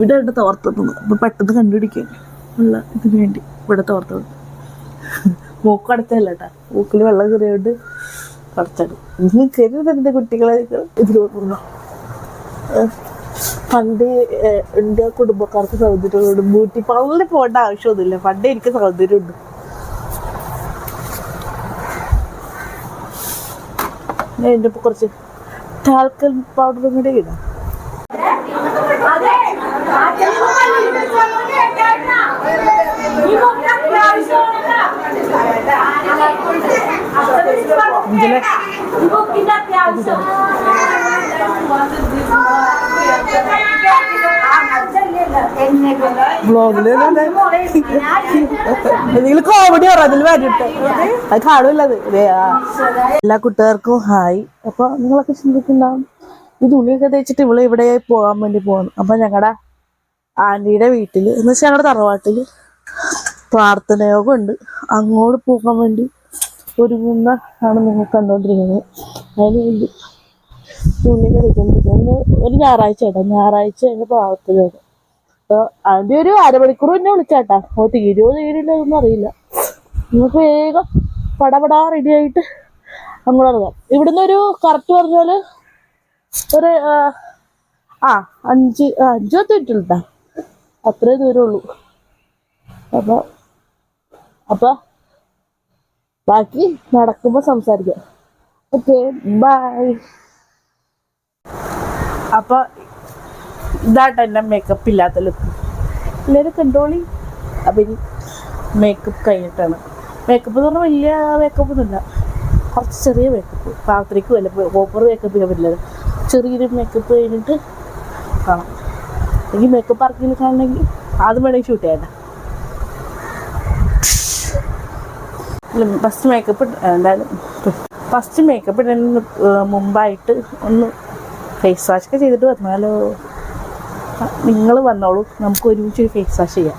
ഇവിടെ ഉണ്ട് തോർത്തുന്നത് അപ്പൊ പെട്ടെന്ന് കണ്ടുപിടിക്കാൻ ഉള്ള ഇതിന് വേണ്ടി ഇവിടെ തോർത്തത് മൂക്ക് അടച്ചല്ല കേട്ടാ മൂക്കിൽ വെള്ളം കയറിയോണ്ട് അടച്ചാണ് ഇന്ന് കരുത് എന്റെ കുട്ടികളെ ഇതിലോട്ടുള്ള പണ്ട് എന്റെ കുടുംബക്കാർക്ക് സൗന്ദര്യമുണ്ട്. ബ്യൂട്ടി പാർലറിൽ പോകേണ്ട ആവശ്യമൊന്നുമില്ല. പണ്ട് എനിക്ക് സൗന്ദര്യമുണ്ട്. എന്റെ കുറച്ച് ടാൽക്കൽ പൗഡറും കൂടെ ഇടാം. ബ്ലോഗിൽ എന്തെങ്കിലും കോമഡി പറ അതിൽ വരട്ടെ അത് കാണൂല്ലത് എല്ലാ കുട്ടികൾക്കും ഹായ്. അപ്പൊ നിങ്ങളൊക്കെ ചിന്തിക്കുന്നുണ്ടാവും ഈ തുണിയൊക്കെ തേച്ചിട്ട് ഇവൾ ഇവിടെ പോകാൻ വേണ്ടി പോകുന്നു. അപ്പൊ ഞങ്ങളുടെ ആന്റിയുടെ വീട്ടിൽ എന്ന് വെച്ചാൽ ഞങ്ങളുടെ തറവാട്ടിൽ പ്രാർത്ഥനയോഗം ഉണ്ട്. അങ്ങോട്ട് പോകാൻ വേണ്ടി ഒരുങ്ങുന്ന ആണ് നിങ്ങൾ കണ്ടോണ്ടിരിക്കുന്നത്. അതിന് വേണ്ടി തുണിയൊക്കെ തേച്ചോണ്ടിരിക്കുന്നത് ഒരു ഞായറാഴ്ച കേട്ടോ ഞായറാഴ്ച അതിന്റെ പ്രാർത്ഥനയോഗം അപ്പോൾ അതിന്റെ ഒരു അരമണിക്കൂർ എന്നെ വിളിച്ചാട്ടാ. ഓ തീരുവോ തീരില്ല ഒന്നും അറിയില്ല. നമുക്ക് വേഗം പടപടാ റെഡി ആയിട്ട് അങ്ങോട്ട് ഇറങ്ങാം. ഇവിടുന്ന് ഒരു കറക്റ്റ് പറഞ്ഞാൽ ഒരു ആ, അഞ്ച് അഞ്ച് പത്ത് മിനിറ്റ് ഉണ്ടാ അത്രേ ദൂരമുള്ളൂ അപ്പൊ അപ്പൊ ബാക്കി നടക്കുമ്പോൾ സംസാരിക്കാം. ഓക്കെ ബൈ അപ്പൊ ഇതാട്ടോ എന്റെ മേക്കപ്പ് ഇല്ലാത്ത ലുക്ക് എല്ലാവരും കണ്ടോളി അപ്പം ഇനി മേക്കപ്പ് കഴിഞ്ഞിട്ടാണ്. മേക്കപ്പ് എന്ന് പറഞ്ഞാൽ വലിയ മേക്കപ്പ് ഒന്നുമില്ല കുറച്ച് ചെറിയ മേക്കപ്പ് രാത്രിക്ക് വല്ല ഓപ്പർ മേക്കപ്പ് ചെയ്യാൻ പറ്റില്ല. ചെറിയൊരു മേക്കപ്പ് കഴിഞ്ഞിട്ട് കാണാം. എനിക്ക് മേക്കപ്പ് ഇറക്കി കാണണമെങ്കിൽ ആദ്യം വേണമെങ്കിൽ ഷൂട്ട് ചെയ്യണ്ട ഫസ്റ്റ് മേക്കപ്പ് എന്തായാലും ഫസ്റ്റ് മേക്കപ്പ് ഇടുന്നതിന് മുമ്പായിട്ട് ഒന്ന് ഫേസ് വാഷ് ഒക്കെ ചെയ്തിട്ട് വന്നാലോ? നിങ്ങൾ വന്നോളൂ. നമുക്ക് ഒരുമിച്ച് ഒരു ഫേസ് വാഷ് ചെയ്യാം.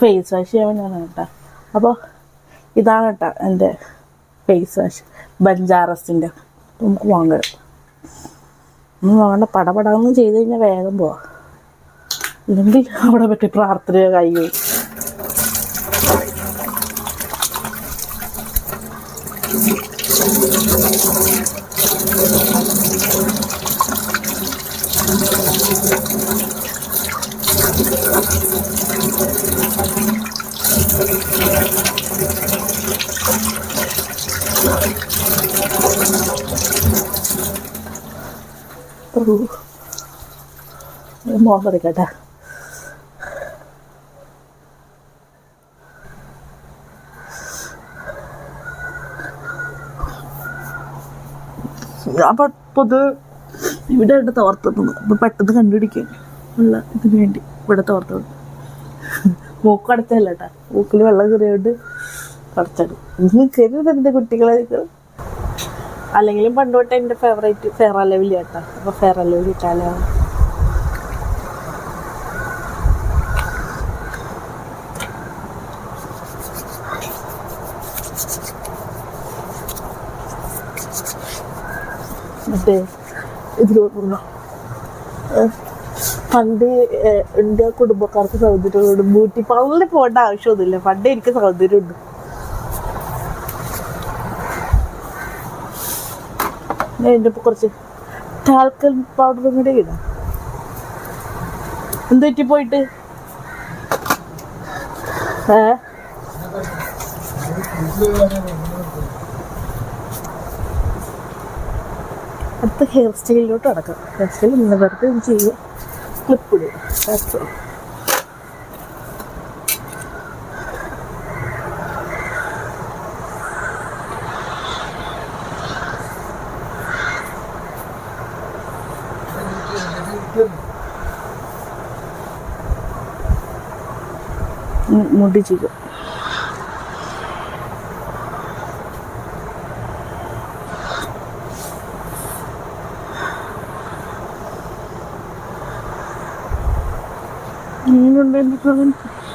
ഫേസ് വാഷ് ചെയ്യാൻ ഞാൻ കേട്ടോ. അപ്പോൾ ഇതാണ് കേട്ടോ എന്റെ ഫേസ് വാഷ് ബഞ്ചാറസിന്റെ. നമുക്ക് വാങ്ങണം ഒന്നും വാങ്ങണ്ട. പടപടാന്ന് ചെയ്ത് കഴിഞ്ഞാൽ വേഗം പോവാം. ഇല്ലെങ്കിൽ അവിടെ പറ്റി പ്രാർത്ഥന കഴിയും Terus, mau apa dikata? പഠിക്കട്ടെ അപ്പോൾ പൊതു ഇവിടെ ഇവിടെ തോർത്തുന്നത് അപ്പൊ പെട്ടെന്ന് കണ്ടുപിടിക്കാൻ ഉള്ള ഇതിന് വേണ്ടി ഇവിടെ തോർത്തത് മൂക്ക് അടച്ചല്ല കേട്ടാ. മൂക്കിൽ വെള്ളം കയറിയോണ്ട് അടച്ചത് ഇന്ന് കരുതരുത് കുട്ടികളെ അല്ലെങ്കിലും പണ്ട് തൊട്ട് എന്റെ ഫേവറേറ്റ് ഫെയർ അലവിലി കേട്ടോ. അപ്പൊ ഫെയർ അലവിലി ഇട്ടാലോ മറ്റേ ഇതിലോട്ടുള്ള പണ്ട് ഏഹ്, എന്റെ കുടുംബക്കാർക്ക് സൗന്ദര്യമുണ്ട് ബ്യൂട്ടി പാർലറിൽ പോകേണ്ട ആവശ്യമൊന്നുമില്ല. പണ്ട് എനിക്ക് സൗന്ദര്യമുണ്ട് ഞാൻ എന്റെ കുറച്ച് ടാൽക്കൽ പൗഡറും കൂടെ ഇടാം. എന്ത് പറ്റി പോയിട്ട്? ഏ? അടുത്ത ഹെയർ സ്റ്റൈലിലോട്ട് അടക്കാം. ഹെയർ സ്റ്റൈൽ ഇന്ന് വെറുതെ ഇത് ചെയ്യുക ക്ലിപ്പ് ഇടുക. That's മുടി ചെയ്യുക. നീലുണ്ടായിരുന്നപ്പോഴും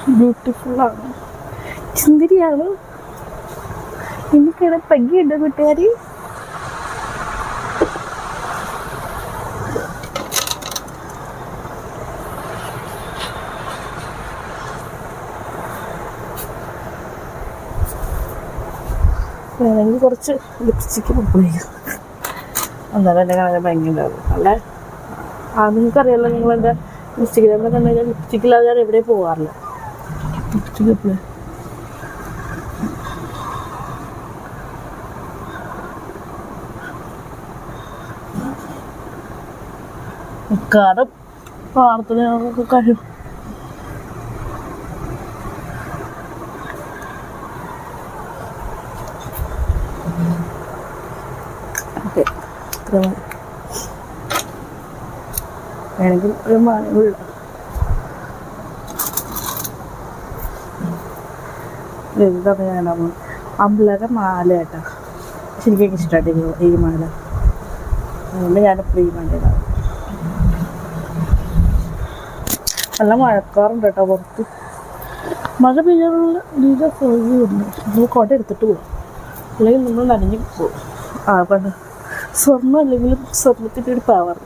ബ്യൂട്ടിഫുള്ളാണ്. ചുന്തിരിയാണ്. എനിക്കിടെ പഗ്ഗിയുണ്ട് കൂട്ടുകാരി. വേണമെങ്കിൽ കുറച്ച് ലിപ്സ്റ്റിക്ക് ഉപയോഗിക്കാം എന്നാലും എന്റെ കാണാൻ ഭംഗിയുണ്ടാവും. അല്ലേ? ആ നിങ്ങൾക്കറിയാലോ നിങ്ങളെന്താ ഇൻസ്റ്റഗ്രാമിൽ കണ്ടു കഴിഞ്ഞാൽ ലിപ്സ്റ്റിക് ഇല്ലാതെ ഞാൻ എവിടെയും പോകാറില്ല ലിപ്സ്റ്റിക് എപ്പോഴും മിക്കവാറും പ്രാർത്ഥനയൊക്കെ കഴിയും. ഓക്കെ. ഇത്ര മതി വേണമെങ്കിൽ ഒരു മാനുള്ള എന്താണ് ഞാൻ അമ്പലര മാല കേട്ടോ. ശരിക്കും ഇഷ്ടമായിട്ട് ഈ മാല. അതുകൊണ്ട് ഞാനിപ്പോൾ ഈ മാലയിലാണ് നല്ല മഴക്കാറുണ്ട് കേട്ടോ പുറത്ത്. മഴ പെയ്യാനുള്ള സൗകര്യമുണ്ട് നമ്മൾ കോട്ട എടുത്തിട്ട് പോകും അല്ലെങ്കിൽ നമ്മൾ നനഞ്ഞു പോകും ആ പണ്ട് സ്വർണം അല്ലെങ്കിൽ സ്വർണത്തിന്റെ ഒരു പവർ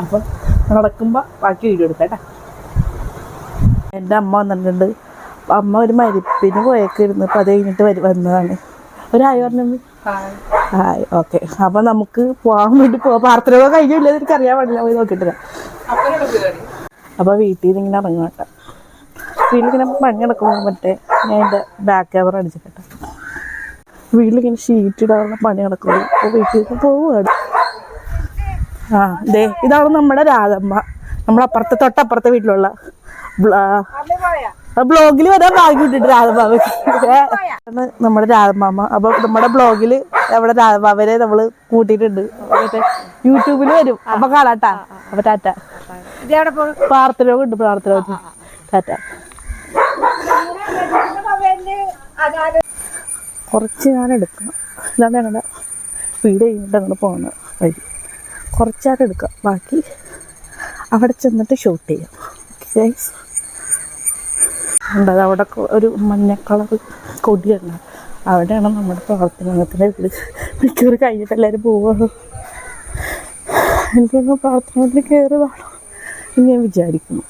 അപ്പം നടക്കുമ്പോൾ ബാക്കി വീഡിയോ എടുക്കാം കേട്ടോ എന്റെ അമ്മ വന്നിട്ടുണ്ട്. അമ്മ ഒരു മരിപ്പിന് പോയേക്കിരുന്നു അപ്പം അത് കഴിഞ്ഞിട്ട് വരി വന്നതാണ്. ഒരായി പറഞ്ഞു ഹായ് ഓക്കെ. അപ്പം നമുക്ക് പോകാൻ വേണ്ടി പോകാം പ്രാർത്ഥന കഴിഞ്ഞില്ല എനിക്ക് അറിയാൻ പാടില്ല. പോയി നോക്കിയിട്ടില്ല അപ്പോൾ വീട്ടിൽ നിന്ന് ഇങ്ങനെ ഇറങ്ങും കേട്ടോ വീട്ടിലിങ്ങനെ പണി നടക്കുമ്പോൾ മറ്റേ ഞാൻ എന്റെ ബാക്ക് കവർ അടിച്ചിട്ടെ. വീട്ടിലിങ്ങനെ ഷീറ്റ് ഇടാനുള്ള പണി നടക്കുള്ളൂ അപ്പോൾ വീട്ടിലേക്ക് പോവുകയാണ് ആ ദേ ഇതാണ് നമ്മുടെ രാധമ്മ. നമ്മളപ്പുറത്തെ തൊട്ടപ്പുറത്തെ വീട്ടിലുള്ള ബ്ലോഗിൽ വരാൻ ഭാഗ്യം ഇട്ടിട്ട് രാധമാവയ്ക്ക് നമ്മുടെ രാധമാമ അപ്പൊ നമ്മുടെ ബ്ലോഗിൽ നമ്മുടെ രാധമാവരെ നമ്മൾ കൂട്ടിയിട്ടുണ്ട്. യൂട്യൂബിൽ വരും. അപ്പൊ കാണാട്ടാ. അപ്പൊ ടാറ്റ. പ്രാർത്ഥന ഉണ്ട് പ്രാർത്ഥന ടാറ്റ. കുറച്ച് ഞാൻ എടുക്കണം. ഇതാണ് ഞങ്ങളുടെ വീട് കഴിഞ്ഞിട്ട് അങ്ങോട്ട് പോകുന്ന വഴി. കുറച്ചായിട്ട് എടുക്കുക ബാക്കി അവിടെ ചെന്നിട്ട് ഷൂട്ട് ചെയ്യാം. ഓക്കെ ഉണ്ടത് അവിടെ ഒരു മഞ്ഞ കളർ കൊടിയുണ്ട് അവിടെയാണ് നമ്മുടെ പ്രാർത്ഥനാത്തിന്റെ വീട് മിക്കവർ കഴിഞ്ഞിട്ട് എല്ലാവരും പോവുള്ളൂ എനിക്കൊന്ന് പ്രാർത്ഥനത്തിൽ കയറി വേണം എന്ന് ഞാൻ വിചാരിക്കുന്നു.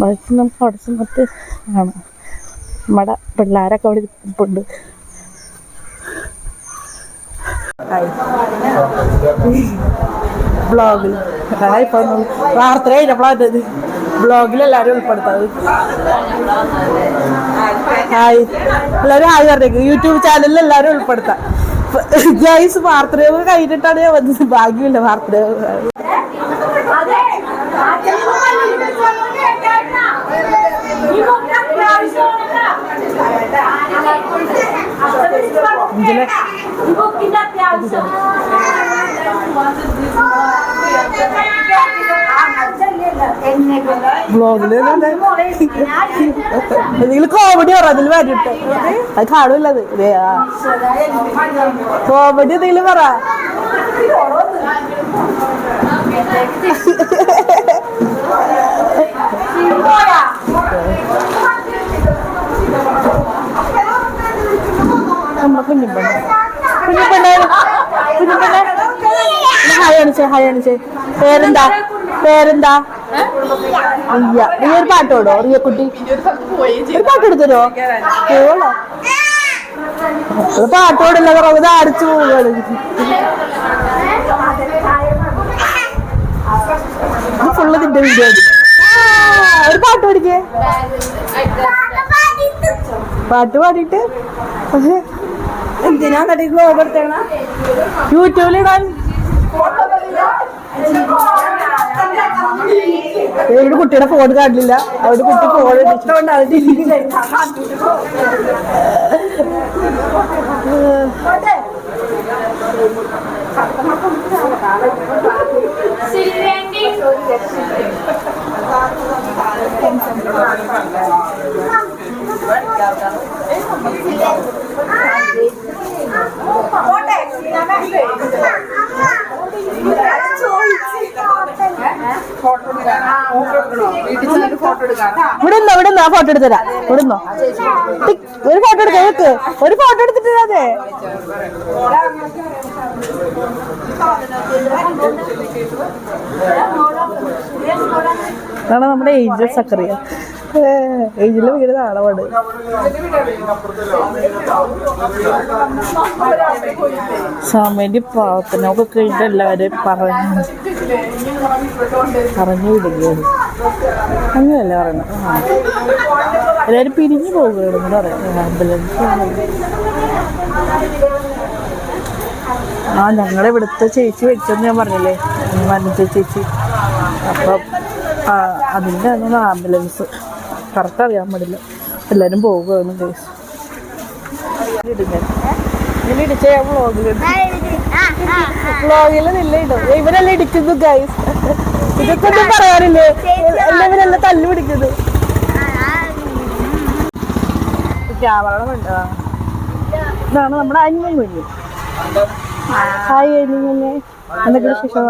ബാക്കി നമുക്ക് അവിടെ ചെന്നിട്ട് ആണ് നമ്മുടെ പിള്ളേരൊക്കെ അവിടെ ഇരിപ്പുണ്ട്. ബ്ലോഗിൽ ഇപ്പൊ പ്രാർത്ഥന കഴിഞ്ഞപ്പോഴാണ് ബ്ലോഗിൽ എല്ലാവരും ഉൾപ്പെടുത്തത് ഹായ് എല്ലാവരും ഹായ് പറഞ്ഞേക്ക്. യൂട്യൂബ് ചാനലിൽ എല്ലാവരും ഉൾപ്പെടുത്താം. ഗൈസ് പ്രാർത്ഥനകൾ കഴിഞ്ഞിട്ടാണ് ഞാൻ വന്നത്. ഭാഗ്യമില്ല പ്രാർത്ഥന ഇതിലെ ബ്ലോഗിൽ എന്തെങ്കിലും കോമഡി പറ അതിൽ വരട്ടെ. അത് കാണൂല്ലത്. കോമഡി എന്തെങ്കിലും പറ. നമ്മളെ കുഞ്ഞിപ്പെണ്ണ ഹായ് അണിച്ചേ ഹായ് അണിച്ചേ പേരെന്താ? പേരെന്താ? അയ്യ നീ ഒരു പാട്ടോടോ കുട്ടി ഒരു പാട്ട് എടുത്തരോ പോളോ ഒരു പാട്ടോടില്ല കുറവ് അടിച്ചു പോവുകയാണ്. ഫുള്ള് നിന്റെ വീഡിയോ ഒരു പാട്ട് പാടിക്കേ. പാട്ട് പാടിയിട്ട് പക്ഷേ എന്തിനാ എന്നിട്ട് ഗ്ലോബ് എടുത്തേണ യൂട്യൂബിലിടാൻ ഒരു കുട്ടിയുടെ ഫോൺ കാണില്ല അവരുടെ കുട്ടി ഫോൺ അതുകൊണ്ട് അത് ഡിലീറ്റ് ചെയ്താ. ഇവിടെ നിന്നോ ഇവിടെ ആ ഫോട്ടോ എടുത്തരാ. ഇവിടെ നിന്നോ ഒരു ഫോട്ടോ എടുക്കാം. നോക്ക് ഒരു ഫോട്ടോ എടുത്തിട്ട് അതെ. ഇതാണ് നമ്മുടെ ഏഞ്ചൽ സക്കറിയ. ഏജിൽ ഭയങ്കര നാളമാണ് സാമേന്റെ പ്രാർത്ഥന ഒക്കെ കഴിഞ്ഞിട്ട് എല്ലാവരും പറഞ്ഞു. പറഞ്ഞു വിടുകയാണ് അങ്ങനെയല്ല പറയുന്നത്? എല്ലാവരും പിരിഞ്ഞു പോകുകയാണെന്ന് പറയാം. ആംബുലൻസ് ആ ഞങ്ങളെ ഇവിടുത്തെ ചേച്ചി വെച്ചെന്ന് ഞാൻ പറഞ്ഞില്ലേ? മനുജ ചേച്ചി. അപ്പം ആ, അതിന്റെ ആണ് ആംബുലൻസ്. കറക്റ്റ് അറിയാൻ പാടില്ല. എല്ലാവരും പോവുകയാണ് കേസ് ഇടിച്ച വ്ളോഗിൽ വ്ളോഗിൽ നില്ല ഇടും. ഇവരെല്ലാം ഇടിക്കുന്നു ഗൈസ് ഇതൊക്കെ ഒന്നും പറയാറില്ലേ? എല്ലാവരെല്ലാം തല്ലു പിടിക്കുന്നത് ക്യാമറ ഇതാണ് നമ്മുടെ അന്യം കുഞ്ഞു ഹായ് അന്യം കുഞ്ഞെ എന്തൊക്കെ വിശേഷം?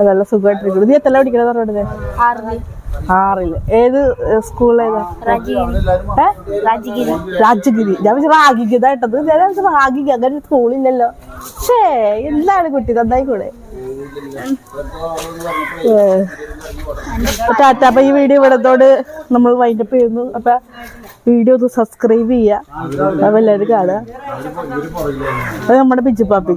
അതല്ല സുഖമായിട്ടിരിക്കുന്നു. നീ എത്ര പഠിക്കണത് പറഞ്ഞത് ആറിൽ. ഏത് സ്കൂളിലേതാ രാജഗിരി. രാജഗിരി. ഞാൻ വിളിച്ച റാഗിക്കതായിട്ടത് ഞാൻ അങ്ങനെ സ്കൂളില്ലല്ലോ ഷേ എന്താണ് കുട്ടി? നന്നായി കൂടെ ഏ. അപ്പൊ ടാറ്റ അപ്പൊ ഈ വീഡിയോ ഇവിടത്തോട് നമ്മൾ വൈൻഡപ്പ് ചെയ്യുന്നു അപ്പൊ വീഡിയോ ഒന്ന് സബ്സ്ക്രൈബ് ചെയ്യുക അപ്പൊ എല്ലാവരും കാണുക അത് നമ്മുടെ ബിജു പാപ്പി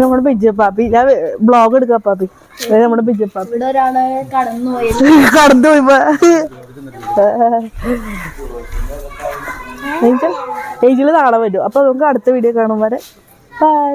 നമ്മുടെ ബിജു പാപ്പി ഞാൻ ബ്ലോഗ് എടുക്കാം പാപ്പി നമ്മുടെ ബിജു പാപ്പി ഇവിടെ ഒരാൾ കടന്നു പോയി കടന്നു പോയിപ്പോ ഏഞ്ചൽ നാളെ വരും അപ്പൊ നമുക്ക് അടുത്ത വീഡിയോ കാണും വരെ ബൈ